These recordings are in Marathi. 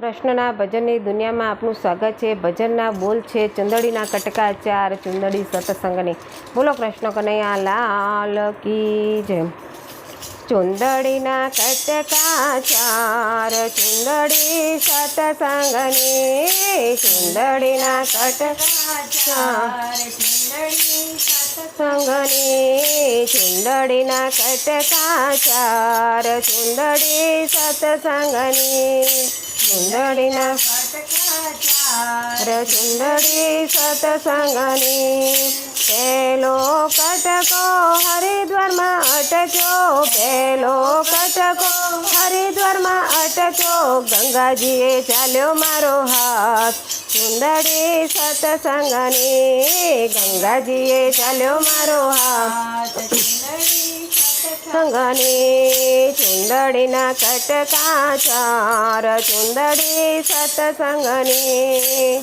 કૃષ્ણના ભજનની દુનિયામાં આપનું સ્વાગત છે ભજનના બોલ છે ચુંદડીના કટકા ચાર ચુંદડી સતસંગની બોલો કૃષ્ણ કનૈયા લાલ કી જય ચુંદડીના કટકા ચાર ચુંદડી સતસંગની ચુંદડીના કટકા ચાર ચુંદડી સતસંગની ચુંદડીના કટકા ચાર ચુંદડી સતસંગની सुंदरी ना रे सुंदरी सतसंगनी कटको हरिद्वार अटको पेलो कटको हरिद्वार अटको गंगा जी चलो मारो हाथ सुंदरी सतसंगनी गंगा जी चलो मारो हाथ संघाने चुंदडी ना कटकाचार चुंदडी सतसंगने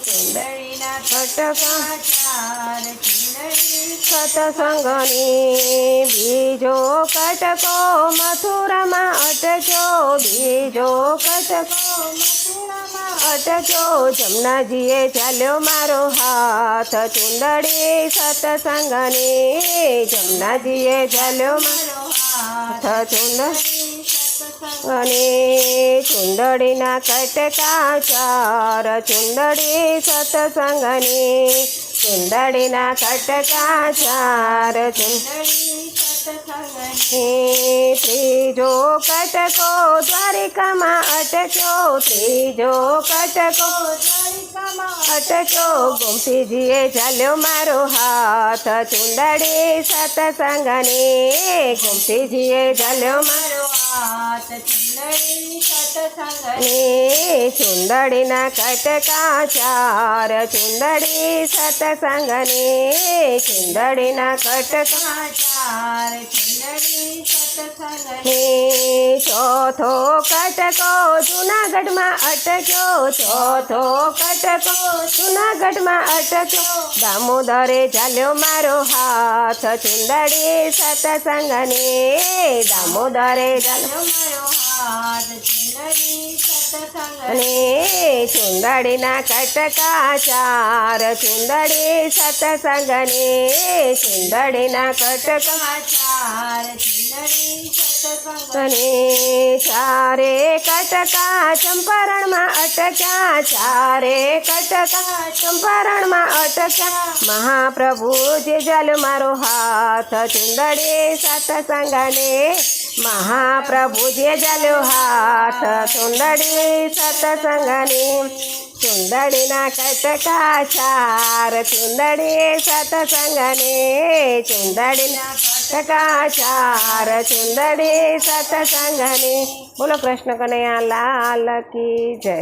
चुंदडी कटकाचार सतसंगने बीजो कटको मथुरमा अटक्यो बीजो कटको जमना जमुनाजीए चाल्यो मारो हाथ चुंदडी जमना जमुनाजीए चाल्यो मारो चुंडि चुंदी ना कट का चार चुंदी सतसंगणी चुंदणी ना कटकाचार चुंदी त्रिजो कटको द्वारिकमा कमाटच त्रिजो कटको चारी कमाटच गुमफीजिय झालो मारो चुंदड़ी सत सतसंगी गुमफीजिये झालो हात चंदी सतसंगणी चुंद कट का चार चुंदडी सतसंगणी कटका चार चौथो कटको जुनागढ अटक्यो चौथो कटको जुनागढ अटक्यो दामोदरे चालो मारो हात चुंदड़ी सतसंगणी दामोदरे चालो मारो हात चुल ना कटका चार सुंदरी सतसंगने सुंदरी ना कटका सारे कटका चंपारण अटक्या चारे कटका चंपारण अटक्या महाप्रभु जे जल मारो हात सुंदरी सतसंगाने महाप्रभु जे हात चुंदड़े सतसंगा ચુંદડીના કટકા ચાર ચુંદડી સતસંગને ચુંદડીના કટકા ચાર ચુંદડી સતસંગને બોલો કૃષ્ણ કનૈયા લાલ કી જય